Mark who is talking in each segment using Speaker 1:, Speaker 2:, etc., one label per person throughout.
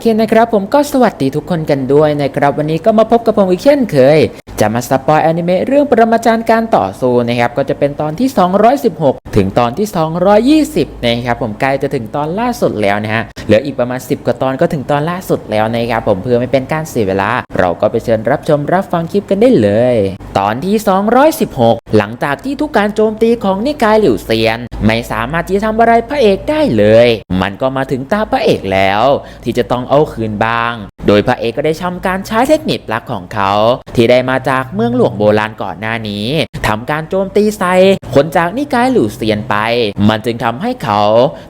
Speaker 1: เคนะครับผมก็สวัสดีทุกคนกันด้วยนะครับ วันนี้ก็มาพบกับผมอีกเช่นเคย จะมาสปอยอนิเมะเรื่องปรมาจารย์การต่อสู้นะครับ ก็จะเป็นตอนที่ 216 ถึงตอนที่ 220 นะครับผมใกล้จะถึงตอนล่าสุดแล้วนะฮะเหลืออีกประมาณ 10 กว่าตอนก็ถึงตอนล่าสุดแล้วนะครับผมเพื่อไม่เป็นการเสียเวลา เราก็ไปเชิญรับชมรับฟังคลิปกันได้เลย ตอนที่ 216 หลังจากที่ทุกการโจมตีของนิกายหลิวเซียน ไม่สามารถที่จะทำอะไรพระเอกได้เลย มันก็มาถึงตาพระเอกแล้ว ที่จะต้องเอาคืนบ้าง โดยพระเอกก็ได้ทำการใช้เทคนิคลับของเขา ที่ได้มาจากเมืองหลวงโบราณก่อนหน้านี้ทำการโจมตีใส่คนจากนิกายหลิวเซียนไป มันจึงทำให้เขา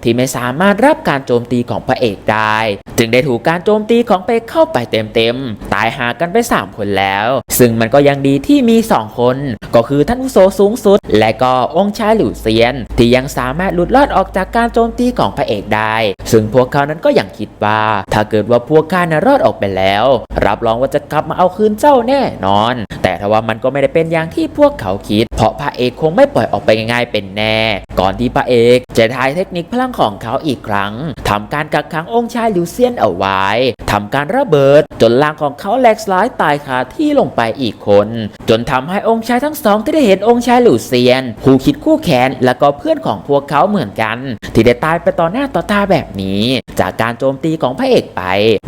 Speaker 1: ที่ไม่สามารถรับการโจมตีของพระเอกได้ จึงได้ถูกการโจมตีของเอกเข้าไปเต็มๆ ตายหากันไป 3 คนแล้ว ซึ่งมันก็ยังดีที่มี 2 คน ก็คือท่านอุโสสูงสุด และก็องค์ชายหลิวเซียน ที่ยังสามารถหลุดรอดออกจากการโจมตีของพระเอกได้ ซึ่งพวกเขานั้นก็ยังคิดว่า ถ้าเกิดว่าพวกข้านะรอดออกกไปแล้ว รับรองว่าจะกลับมาเอาคืนเจ้าแน่นอน แต่ทว่ามันก็ไม่ได้เป็นอย่างที่พวกเขาคิด เพราะพระเอกคงไม่ปล่อยออกไปง่ายๆเป็นแน่ ก่อนที่พระเอกจะทายเทคนิคพลังของเขาอีกครั้งทำการกักขังองค์ชายลิวเซียนเอาไว้ทำการระเบิด จนร่างของเขาแหลกสลายตายคาที่ลงไปอีกคน จนทำให้องค์ชายทั้งสองที่ได้เห็นองค์ชายลิวเซียนคู่คิดคู่แขนและก็เพื่อนของพวกเขาเหมือนกัน ที่ได้ตายไปต่อหน้าต่อตาแบบนี้ จากการโจมตีของพระเอกไป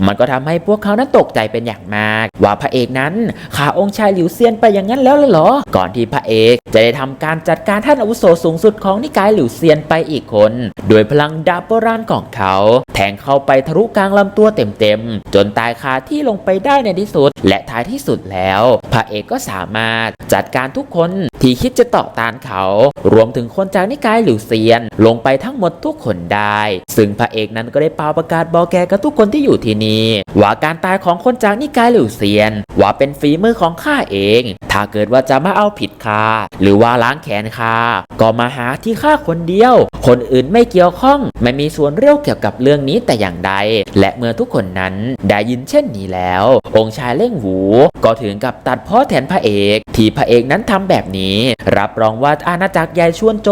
Speaker 1: มันก็ทำให้พวกเขานั้นตกใจเป็นอย่างมาก ว่าพระเอกนั้นฆ่าองค์ชายลิวเซียนไปอย่างนั้นแล้วหรอ ก่อนที่พระเอกจะได้ทำการจัดการท่านอาวุโสสูงสุดของนิกายหลิวเซียนไปอีกคน โดยพลังดาบโบราณของเขา แทงเข้าไปทะลุกลางลำตัวเต็มๆ จนตายคาที่ลงไปได้ในที่สุด และท้ายที่สุดแล้วพระเอกก็สามารถจัดการทุกคนที่คิดจะต่อต้านเขา รวมถึงคนจากนิกายหลิวเซียน ลงไปทั้งหมดทุกคนได้ ซึ่งพระเอกนั้นก็ได้เป่าประกาศบอกแกกับทุกคนที่อยู่ที่นี่ว่าการตายของคนจากนิกายหลิวเซียน ว่าเป็นฝีมือของข้าเอง ถ้าเกิดว่าจะมาเอาผิดข้าหรือว่าล้างแขนข้าก็มาหาที่ข้าคนเดียว คนอื่นไม่เกี่ยวข้อง ไม่มีส่วนเรี่ยวเกี่ยวกับเรื่องนี้แต่อย่างใด และเมื่อทุกคนนั้นได้ยินเช่นนี้แล้ว องค์ชายเล่งหู ก็ถึงกับตัดพ้อแทนพระเอก ที่พระเอกนั้นทำแบบนี้ รับรองว่าอาณาจักรใหญ่ชวนโจ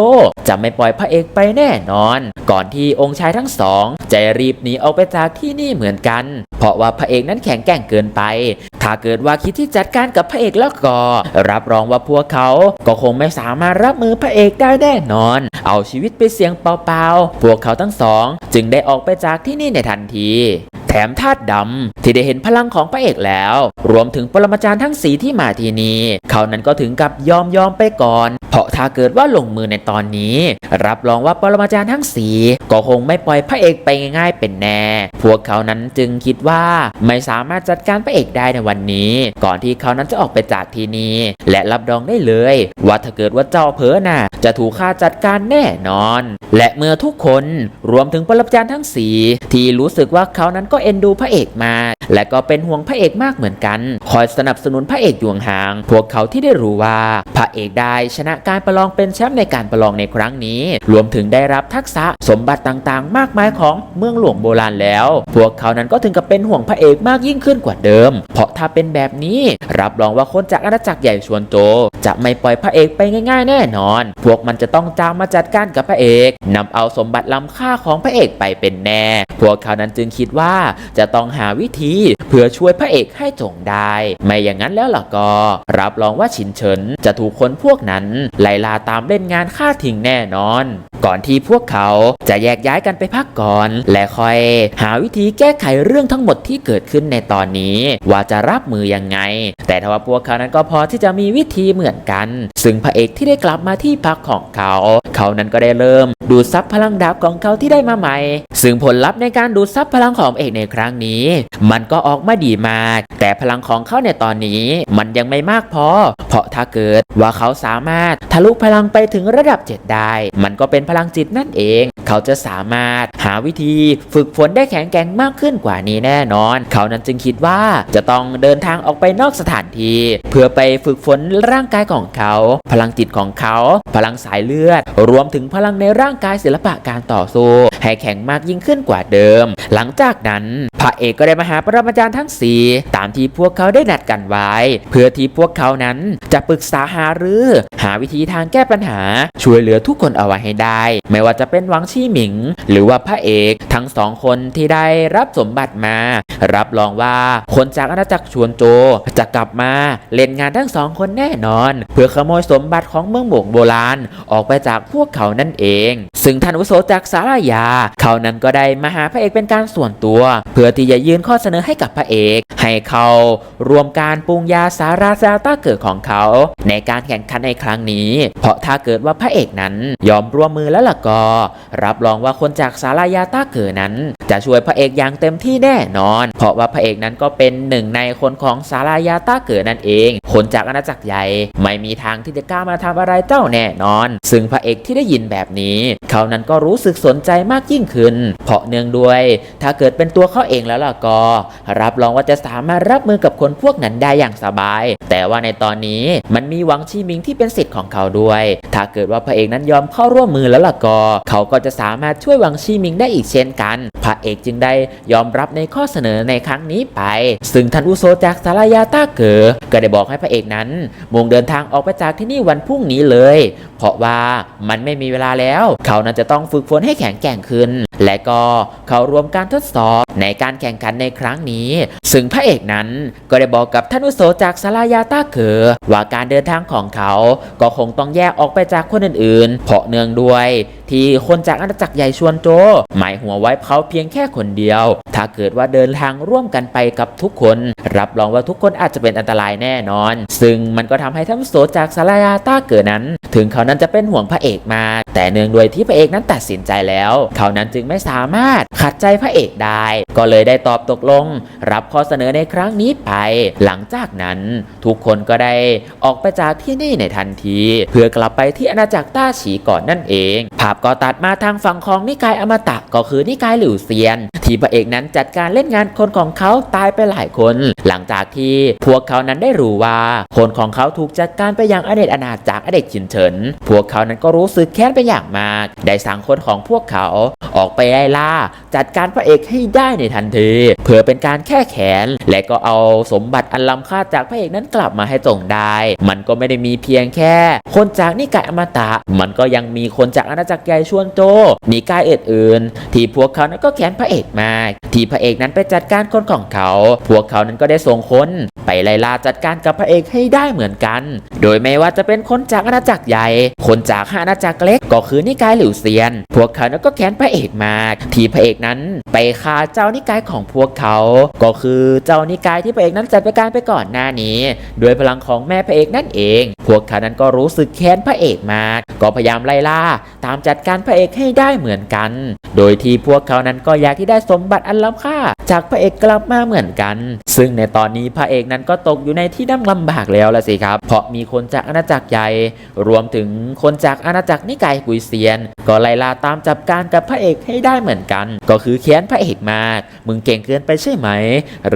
Speaker 1: จะไม่ปล่อยพระเอกไปแน่นอน ก่อนที่องค์ชายทั้งสองจะรีบหนีออกไปจากที่นี่เหมือนกัน เพราะว่าพระเอกนั้นแข็งแกร่งเกินไป ถ้าเกิดว่าคิดที่จัดการกับพระเอกแล้วก็ รับรองว่าพวกเขาก็คงไม่สามารถรับมือพระเอกได้แน่นอน เอาชีวิตไปเสี่ยงเปล่าๆ พวกเขาทั้งสอง จึงได้ออกไปจากที่นี่ในทันทีแถมธาตุดำที่ได้เห็นพลังของพระเอกแล้ว รวมถึงปรมาจารย์ทั้งสีที่มาที่นี้เขานั้นก็ถึงกับยอมยอมไปก่อน เพราะถ้าเกิดว่าลงมือในตอนนี้ รับรองว่าปรมาจารย์ทั้งสีก็คงไม่ปล่อยพระเอกไปง่ายๆเป็นแน่ พวกเขานั้นจึงคิดว่าไม่สามารถจัดการพระเอกได้ในวันนี้ ก่อนที่เขานั้นจะออกไปจากที่นี้ และรับรองได้เลย ว่าถ้าเกิดว่าเจ้าเผลอน่ะ จะถูกฆ่าจัดการแน่นอน และเมื่อทุกคนรวมถึงปรมาจารย์ทั้งสีที่รู้สึกว่าเขานั้นก็ก็เอ็นดูพระเอกมากและก็เป็นห่วงพระเอกมากเหมือนกัน คอยสนับสนุนพระเอกอยู่ห่าง พวกเขาที่ได้รู้ว่า พระเอกได้ชนะการประลองเป็นแชมป์ในการประลองในครั้งนี้ รวมถึงได้รับทักษะสมบัติต่างๆ มากมายของเมืองหลวงโบราณแล้ว พวกเขานั้นก็ถึงกับเป็นห่วงพระเอกมากยิ่งขึ้นกว่าเดิม เพราะถ้าเป็นแบบนี้ รับรองว่าคนจากอาณาจักรใหญ่ชวนโจ จะไม่ปล่อยพระเอกไปง่าย ๆ แน่นอน พวกมันจะต้องจามมาจัดการกับพระเอกนำเอาสมบัติล้ำค่าของพระเอกไปเป็นแน่ พวกเขานั้นจึงคิดว่าจะต้องหาวิธี เพื่อช่วยพระเอกให้จงได้ ไม่อย่างนั้นแล้วล่ะก็ รับรองว่าฉินเฉินจะถูกคนพวกนั้นไล่ล่าตามเล่นงานฆ่าทิ้งแน่นอน ก่อนที่พวกเขาจะแยกย้ายกันไปพักก่อน และค่อยหาวิธีแก้ไขเรื่องทั้งหมดที่เกิดขึ้นในตอนนี้ ว่าจะรับมือยังไง แต่ทว่าพวกเขานั้นก็พอที่จะมีวิธีเหมือนกัน ซึ่งพระเอกที่ได้กลับมาที่พักของเขา เขานั้นก็ได้เริ่มดูดซับพลังดาบของเขาที่ได้มาใหม่ ซึ่งผลลัพธ์ในการดูดซับพลังของเอกในครั้งนี้ มันก็ออกมาดีมาก แต่พลังของเขาในตอนนี้มันยังไม่มากพอ เพราะถ้าเกิดว่าเขาสามารถทะลุพลังไปถึงระดับ 7 ได้ มันก็เป็นพลังจิตนั่นเอง เขาจะสามารถหาวิธีฝึกฝนได้แข็งแกร่งมากขึ้นกว่านี้แน่นอน เขานั้นจึงคิดว่าจะต้องเดินทางออกไปนอกสถานที่ เพื่อไปฝึกฝนร่างกายของเขา พลังจิตของเขา พลังสายเลือด รวมถึงพลังในร่างกายศิลปะการต่อสู้ให้แข็งมากยิ่งขึ้นกว่าเดิม หลังจากนั้นพระเอกก็ได้มาหาปรมาจารย์ทั้งสี่ตามที่พวกเขาได้นัดกันไว้ เพื่อที่พวกเขานั้นจะปรึกษาหารือหาวิธีทางแก้ปัญหา ช่วยเหลือทุกคนเอาไว้ให้ได้ ไม่ว่าจะเป็นหวังชี่หมิง หรือว่าพระเอกทั้งสองคนที่ได้รับสมบัติมา รับรองว่าคนจากอาณาจักรชวนโจจะกลับมาเล่นงานทั้งสองคนแน่นอน เพื่อขโมยสมบัติของเมืองโบกโบราณออกไปจากพวกเขานั่นเอง ซึ่งท่านอาวุโสจากสารายา เขานั้นก็ได้มาหาพระเอกเป็นการส่วนตัวเพื่อที่จะยื่นข้อเสนอให้กับพระเอก ให้เขารวมการปรุงยาสาราซาต้าเกิดของเขา ในการแข่งขันในครั้งนี้ เพราะถ้าเกิดว่าพระเอกนั้น ยอมร่วมมือแล้วล่ะก็ รับรองว่าคนจากสารายาต้าเกิดนั้น จะช่วยพระเอกอย่างเต็มที่แน่นอน เพราะว่าพระเอกนั้นก็เป็นหนึ่งในคนของสารายาต้าเกิดนั่นเองคนจากอาณาจักรใหญ่ไม่มีทางที่จะกล้ามาทำอะไรเจ้าแน่นอน ซึ่งพระเอกที่ได้ยินแบบนี้ เขานั้นก็รู้สึกสนใจมากยิ่งขึ้น เพราะเนื่องด้วย ถ้าเกิดเป็นตัวเขาเองแล้วล่ะก็ รับรองว่าจะสามารถรับมือกับคนพวกนั้นได้อย่างสบาย แต่ว่าในตอนนี้มันมีหวังชีมิงที่เป็นสิทธิ์ของเขาด้วย ถ้าเกิดว่าพระเอกนั้นยอมเข้าร่วมมือแล้วล่ะก็ เขาก็จะสามารถช่วยหวังชีมิงได้อีกเช่นกันพระเอกจึงได้ยอมรับในข้อเสนอในครั้งนี้ไป ซึ่งท่านอุโซจากสารายาต้าเกอก็ได้บอกให้พระเอกนั้นมุ่งเดินทางออกไปจากที่นี่วันพรุ่งนี้เลย เพราะว่ามันไม่มีเวลาแล้ว เขานั้นจะต้องฝึกฝนให้แข็งแกร่งขึ้น และก็เขารวมการทดสอบในการแข่งขันในครั้งนี้ ซึ่งพระเอกนั้นก็ได้บอกกับท่านอุโสจากสลายาต้าเกอว่าการเดินทางของเขาก็คงต้องแยกออกไปจากคนอื่นๆ เพราะเนื่องด้วย ที่คนจากอาณาจักรใหญ่ชวนโจ หมายหัวไว้เขาเพียงแค่คนเดียว ถ้าเกิดว่าเดินทางร่วมกันไปกับทุกคน รับรองว่าทุกคนอาจจะเป็นอันตรายแน่นอน ซึ่งมันก็ทำให้ท่านโสจากสลายาต้าเกอนั้น ถึงเขานั้นจะเป็นห่วงพระเอกมา แต่เนื่องด้วยที่พระเอกนั้นตัดสินใจแล้ว เขานั้นจึงไม่สามารถขัดใจพระเอกได้ ก็เลยได้ตอบตกลง รับข้อเสนอในครั้งนี้ไป หลังจากนั้นทุกคนก็ได้ออกไปจากที่นี่ในทันที เพื่อกลับไปที่อาณาจักรต้าฉีก่อนนั่นเอง ภาพก็ตัดมาทางฝั่งของนิกายอมตะก็คือนิกายหลิวเซียน ที่พระเอกนั้นจัดการเล่นงานคนของเขาตายไปหลายคน หลังจากที่พวกเขานั้นได้รู้ว่า คนของเขาถูกจัดการไปอย่างอเนจอนาจากอเด็กฉินเฉิน พวกเขานั้นก็รู้สึกแค้นไปอย่างมาก ได้สั่งคนของพวกเขาออกไปไล่ล่า จัดการพระเอกให้ได้ในทันที เพื่อเป็นการแค่แขน และก็เอาสมบัติอันล้ำค่าจากพระเอกนั้นกลับมาให้จงได้ มันก็ไม่ได้มีเพียงแค่ คนจากนิกายอมตะ มันก็ยังมีคนจากอาณาจักรใหญ่ชวนโจนิกายอื่นๆที่พวกเขานั้นก็แค้นพระเอกมาก ที่พระเอกนั้นไปจัดการคนของเขา พวกเขานั้นก็ได้ส่งคนไปไล่ล่าจัดการกับพระเอกให้ได้เหมือนกัน โดยไม่ว่าจะเป็นคนจากอาณาจักรใหญ่ คนจากอาณาจักรเล็กก็คือนิกายหลิวเซียน พวกเขานั้นก็แค้นพระเอกมาก ที่พระเอกนั้นไปฆ่าเจ้านิกายของพวกเขา ก็คือเจ้านิกายที่พระเอกนั้นจัดการไปก่อนหน้านี้ด้วยพลังของแม่พระเอกนั่นเอง พวกเขานั้นก็รู้สึกแค้นพระเอกมาก ก็พยายามไล่ล่า ตามจัดการพระเอกให้ได้เหมือนกัน โดยที่พวกเขานั้นก็อยากที่ได้สมบัติอันล้ำค่า จากพระเอกกลับมาเหมือนกัน ซึ่งในตอนนี้พระเอกนั้นก็ตกอยู่ในที่น้ำลำบากแล้วละสิครับ เพราะมีคนจากอาณาจักรใหญ่ รวมถึงคนจากอาณาจักรนิกายกุยเซียน ก็ไล่ล่าตามจับการกับพระเอกให้ได้เหมือนกัน ก็คือแค้นพระเอกมาก มึงเก่งเกินไปใช่ไหม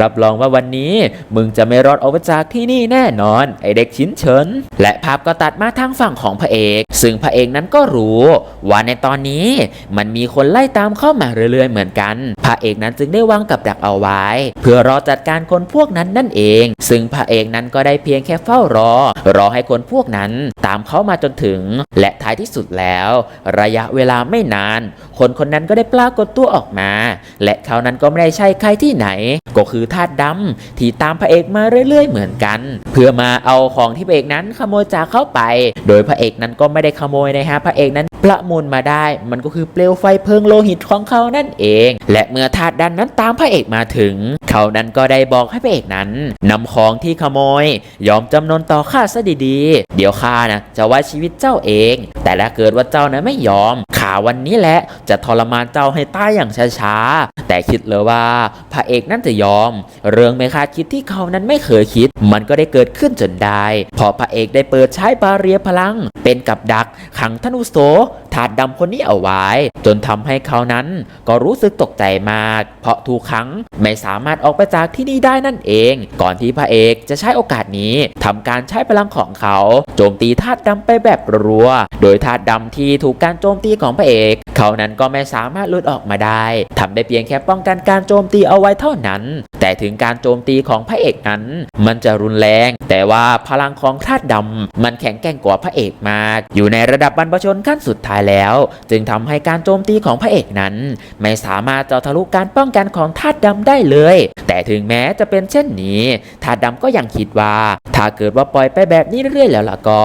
Speaker 1: รับรองว่าวันนี้ มึงจะไม่รอดออกจากที่นี่แน่นอน ไอเด็กชิ้นเฉิน และภาพก็ตัดมาทางฝั่งของพระเอก ซึ่งพระเอกนั้นก็รู้ ว่าในตอนนี้มันมีคนไล่ตามเข้ามาเรื่อยๆเหมือนกัน พระเอกนั้นจึงได้วางกับดักเอาไว้ เพื่อรอจัดการคนพวกนั้นนั่นเอง ซึ่งพระเอกนั้นก็ได้เพียงแค่เฝ้ารอ รอให้คนพวกนั้นตามเข้ามาจนถึง และท้ายที่สุดแล้ว ระยะเวลาไม่นาน คนคนนั้นก็ได้ปรากฏตัวออกมา และเขานั้นก็ไม่ได้ใช่ใครที่ไหน ก็คือธาตุดำที่ตามพระเอกมาเรื่อย ๆ เหมือนกัน เพื่อมาเอาของที่พระเอกนั้นขโมยจากเขาไป โดยพระเอกนั้นก็ไม่ได้ขโมยนะฮะพระเอกนั้นประมูลมาได้ มันก็คือเปลวไฟเพลิงโลหิตของเขานั่นเองและเมื่อทาดดันนั้นตามพระเอกมาถึง เขานั้นก็ได้บอกให้พระเอกนั้นนำของที่ขโมย ยอมจำนนต่อข้าซะดีๆ เดี๋ยวข้านะจะไว้ชีวิตเจ้าเอง แต่ถ้าเกิดว่าเจ้านะไม่ยอมขาวันนี้แหละจะทรมานเจ้าให้ตายอย่างช้าๆ แต่คิดเลยว่าพระเอกนั้นจะยอม เรื่องไม่คาดคิดที่เขานั้นไม่เคยคิด มันก็ได้เกิดขึ้นจนได้พอพระเอกได้เปิดใช้บาเรียพลัง เป็นกับดักขังธนุโสถาดดำคนนี้เอาไว้ จนทำให้เขานั้นก็รู้สึกตกใจมาก เพราะถูกขังไม่สามารถออกไปจากที่นี่ได้นั่นเอง ก่อนที่พระเอกจะใช้โอกาสนี้ทำการใช้พลังของเขา โจมตีธาตุดำไปแบบรัว โดยธาตุดำที่ถูกการโจมตีของพระระเอก เขานั้นก็ไม่สามารถหลุดออกมาได้ทำได้เพียงแค่ป้องกันการโจมตีเอาไว้เท่านั้น แต่ถึงการโจมตีของพระเอกนั้น มันจะรุนแรง แต่ว่าพลังของธาตุดำมันแข็งแกร่งกว่าพระเอกมาก อยู่ในระดับบรรพชนขั้นสุดท้ายแล้ว จึงทำให้การโจมตีของพระเอกนั้น ไม่สามารถเจาะทะลุการป้องกันของธาตุดำได้เลย แต่ถึงแม้จะเป็นเช่นนี้ธาตุดำก็ยังคิดว่า ถ้าเกิดว่าปล่อยไปแบบนี้เรื่อยๆแล้วล่ะก็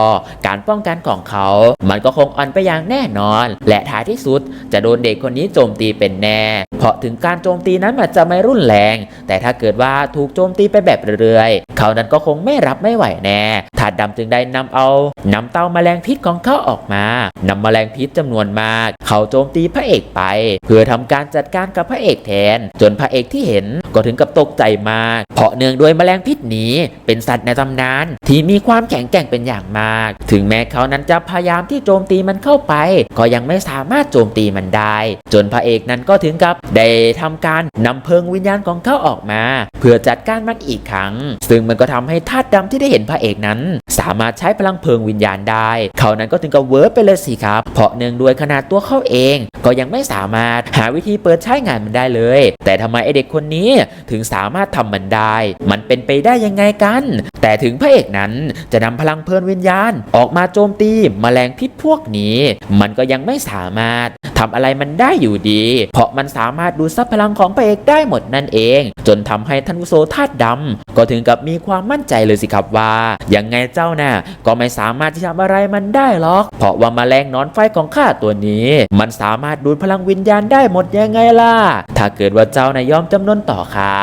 Speaker 1: การป้องกันของเขา มันก็คงอ่อนไปอย่างแน่นอน และท้ายที่สุด จะโดนเด็กคนนี้โจมตีเป็นแน่ เพราะถึงการโจมตีนั้นมันจะไม่รุนแรง แต่ถ้าเกิดว่าถูกโจมตีไปแบบเรื่อยๆ เขานั้นก็คงไม่รับไม่ไหวแน่ถาดดำจึงได้นำเอานำเต้าแมลงพิษของเขาออกมานำแมลงพิษจำนวนมาก เขาโจมตีพระเอกไป เพื่อทำการจัดการกับพระเอกแทน จนพระเอกที่เห็นก็ถึงกับตกใจมาก เพราะเนื่องด้วยแมลงพิษนี้ เป็นสัตว์ในตำนาน ที่มีความแข็งแกร่งเป็นอย่างมาก ถึงแม้เขานั้นจะพยายามที่โจมตีมันเข้าไป ก็ยังไม่สามารถโจมตีมันได้ จนพระเอกนั้นก็ถึงกับได้ทำการนำเพลิงวิญญาณของเขาออกมา เพื่อจัดการมันอีกครั้ง ซึ่งมันก็ทำให้ธาตุดำที่ได้เห็นพระเอกนั้น สามารถใช้พลังเพลิงวิญญาณได้ เขานั้นก็ถึงกับเวิร์บไปเลยสิครับ เพราะเนื่องด้วยขนาดตัวเขาเอง ก็ยังไม่สามารถหาวิธีเปิดใช้งานมันได้เลย แต่ทำไมไอเด็กคนนี้ถึงสามารถทำมันได้ มันเป็นไปได้ยังไงกัน แต่ถึงพระเอกนั้นจะนำพลังเพลิงวิญญาณ ออกมาโจมตีมแมลงพิษพวกนี้ มันก็ยังไม่สามารถทำอะไรมันได้อยู่ดี เพราะมันสามารถดูดซับพลังของพระเอกได้หมดนั่นเอง จนทำให้ท่านวุโสธาตุดำก็ถึงกับมีความมั่นใจเลยสิครับว่ายังไงเจ้าน่ะก็ไม่สามารถที่จะทำอะไรมันได้หรอก เพราะว่าแมลงนอนไฟของข้าตัวนี้ มันสามารถดูดพลังวิญญาณได้หมดยังไงล่ะ ถ้าเกิดว่าเจ้าน่ะยอมจำนนต่อข้า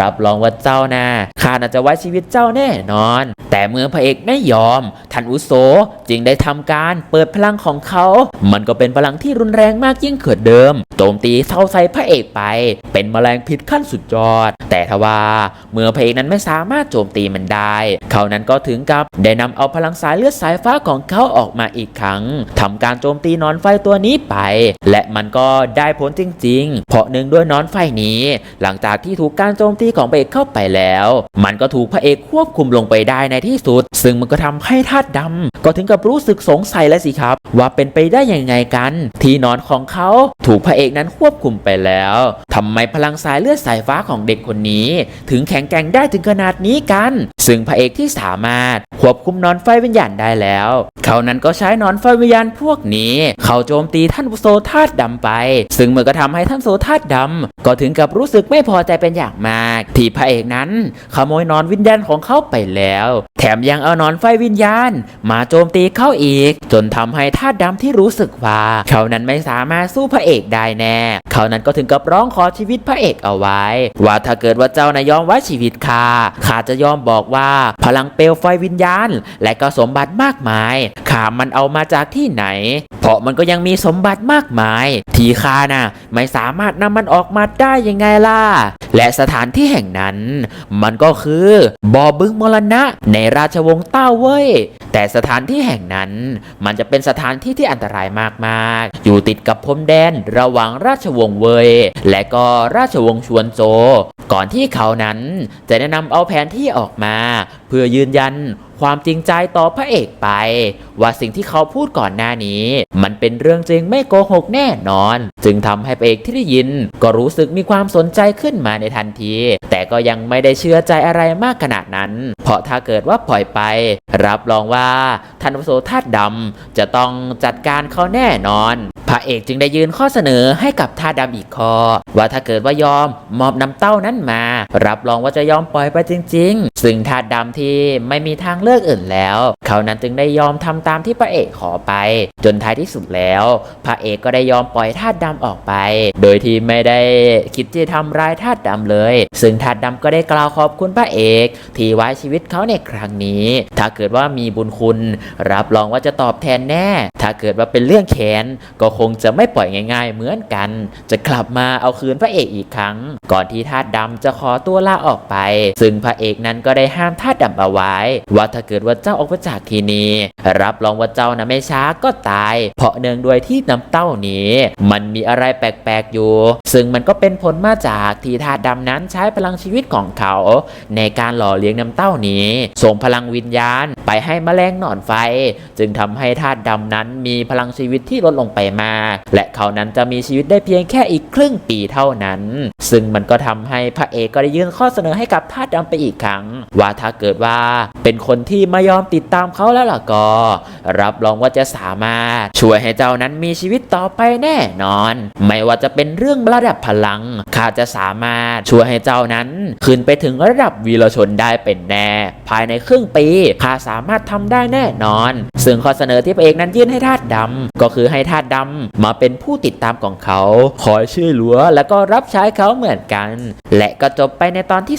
Speaker 1: รับรองว่าเจ้าน่ะข้าน่าจะไว้ชีวิตเจ้าแน่นอน แต่เมื่อพระเอกไม่ยอมท่านอุโสจึงได้ทำการเปิดพลังของเขา มันก็เป็นพลังที่รุนแรงมากยิ่งขึ้นเดิม โจมตีเข้าใส่พระเอกไป เป็นแมลงพิษขั้นสุดยอด แต่ทว่าเมื่อพระเอกนั้นไม่สามารถโจมตีมันได้ เขานั้นก็ถึงกับได้นำเอาพลังสายเลือดสายฟ้าของเขาออกมาอีกครั้งทำการโจมตีนอนไฟตัวนี้ไป และมันก็ได้ผลจริง ๆ เพราะหนึ่งด้วยนอนไฟนี้ หลังจากที่ถูกการโจมตีของพระเอกเข้าไปแล้ว มันก็ถูกพระเอกควบคุมลงไปได้ในที่สุด ซึ่งมันก็ทำให้ธาตุดำก็ถึงกับรู้สึกสงสัยแล้วสิครับ ว่าเป็นไปได้ยังไงกันที่นอนของเขาถูกพระเอกนั้นควบคุมไปแล้วทำไมพลังสายเลือดสายฟ้าของเด็กคนนี้ ถึงแข็งแกร่งได้ถึงขนาดนี้กัน ซึ่งพระเอกที่สามารถควบคุมนอนไฟวิญญาณได้แล้ว เขานั้นก็ใช้นอนไฟวิญญาณพวกนี้ เขาโจมตีท่านโซธาตุดำไป ซึ่งมันก็ทำให้ท่านโซธาตุดำก็ถึงกับรู้สึกไม่พอใจเป็นอย่างมาก ที่พระเอกนั้น ขโมยนอนวิญญาณของเขาไปแล้ว แถมยังเอานอนไฟวิญญาณ มาโจมตีเขาอีก จนทำให้ธาตุดำที่รู้สึกว่าเขานั้นไม่สามารถสู้พระเอกได้แน่ เขานั้นก็ถึงกับร้องขอชีวิตพระเอกเอาไว้ ว่าถ้าเกิดว่าเจ้านายยอมไว้ชีวิตข้าข้าจะยอมบอกว่าพลังเปลวไฟวิญญาณ และก็สมบัติมากมายามันเอามาจากที่ไหน เพราะมันก็ยังมีสมบัติมากมาย ที่ข้าน่ะไม่สามารถนำมันออกมาได้ยังไงล่ะ และสถานที่แห่งนั้น มันก็คือบ่อบึงมรณะในราชวงศ์เต้าเว่ยแต่สถานที่แห่งนั้น มันจะเป็นสถานที่ที่อันตรายมากๆ อยู่ติดกับพรมแดนระหว่างราชวงศ์เว่ยและก็ราชวงศ์ชวนโจ ก่อนที่เขานั้นจะแนะนำเอาแผนที่ออกมา เพื่อยืนยันความจริงใจต่อพระเอกไป ว่าสิ่งที่เขาพูดก่อนหน้านี้ มันเป็นเรื่องจริงไม่โกหกแน่นอน จึงทำให้พระเอกที่ได้ยิน ก็รู้สึกมีความสนใจขึ้นมาในทันที แต่ก็ยังไม่ได้เชื่อใจอะไรมากขนาดนั้น เพราะถ้าเกิดว่าปล่อยไป รับรองว่าท่านวโสธาตุดำจะต้องจัดการเขาแน่นอนพระเอกจึงได้ยื่นข้อเสนอให้กับท่าดำอีกข้อ ว่าถ้าเกิดว่ายอมมอบนำเต้านั้นมา รับรองว่าจะยอมปล่อยไปจริง ๆ ซึ่งท่าดำทีไม่มีทางเลือกอื่นแล้ว เขานั้นจึงได้ยอมทำตามที่พระเอกขอไป จนท้ายที่สุดแล้ว พระเอกก็ได้ยอมปล่อยท่าดำออกไป โดยที่ไม่ได้คิดที่จะทำร้ายท่าดำเลย ซึ่งท่าดำก็ได้กล่าวขอบคุณพระเอก ที่ไว้ชีวิตเขาในครั้งนี้ ถ้าเกิดว่ามีบุญคุณ รับรองว่าจะตอบแทนแน่ ถ้าเกิดว่าเป็นเรื่องแค้นก็คงจะไม่ปล่อยง่าย ๆ เหมือนกัน จะกลับมาเอาคืนพระเอกอีกครั้ง ก่อนที่ทาสดำจะขอตัวลาออกไป ซึ่งพระเอกนั้นก็ได้ห้ามทาสดำเอาไว้ ว่าถ้าเกิดว่าเจ้าออกไปจากที่นี้รับรองว่าเจ้านะไม่ช้าก็ตาย เพราะเนื่องด้วยที่น้ำเต้านี้ มันมีอะไรแปลกๆอยู่ ซึ่งมันก็เป็นผลมาจากที่ธาตุดำนั้นใช้พลังชีวิตของเขา ในการหล่อเลี้ยงน้ำเต้านี้ ส่งพลังวิญญาณ ไปให้แมลงหนอนไฟ จึงทำให้ธาตุดำนั้นมีพลังชีวิตที่ลดลงไปมาก และเขานั้นจะมีชีวิตได้เพียงแค่อีกครึ่งปีเท่านั้น ซึ่งมันก็ทำให้พระเอกก็ได้ยื่นข้อเสนอให้กับธาตุดำไปอีกครั้ง ว่าถ้าเกิดว่าเป็นคนที่ไม่ยอมติดตามเขาแล้วล่ะก็ รับรองว่าจะสามารถ ช่วยให้เจ้านั้นมีชีวิตต่อไปแน่นอน ไม่ว่าจะเป็นเรื่องระดับพลังข้าจะสามารถช่วยให้เจ้านั้น ขึ้นไปถึงระดับวีรชนได้เป็นแน่ ภายในครึ่งปีข้าสาามารถทำได้แน่นอน ซึ่งข้อเสนอที่พระเอกนั้นยื่นให้ธาตุดำก็คือให้ธาตุดำมาเป็นผู้ติดตามของเขา คอยช่วยเหลือแล้วก็รับใช้เขาเหมือนกัน และก็จบไปในตอนที่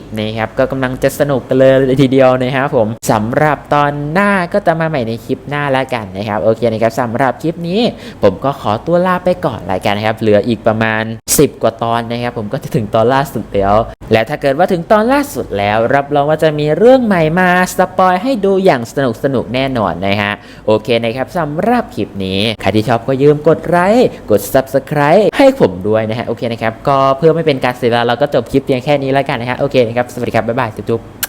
Speaker 1: 220 นะครับ ก็กำลังจะสนุกกันเลยทีเดียวนะครับผมสำหรับตอนหน้าก็จะมาใหม่ในคลิปหน้าแล้วกันนะครับ โอเคนะครับสำหรับคลิปนี้ ผมก็ขอตัวลาไปก่อนรายการนะครับ เหลืออีกประมาณ 10 กว่าตอนนะครับ ผมก็จะถึงตอนล่าสุดแล้ว และถ้าเกิดว่าถึงตอนล่าสุดแล้ว รับรองว่าจะมีเรื่องใหม่มาสปอยให้ดูอย่างสนุกสนุกแน่นอนนะฮะ โอเคนะครับสำหรับคลิปนี้ ใครที่ชอบก็ยืมกดไลค์กด subscribe ให้ผมด้วยนะฮะ โอเคนะครับ ก็เพื่อไม่เป็นการเสียเวลาเราก็จบคลิปเพียงแค่นี้แล้วกันนะฮะ โอเคนะครับ สวัสดีครับ บ๊ายบายจุ๊บ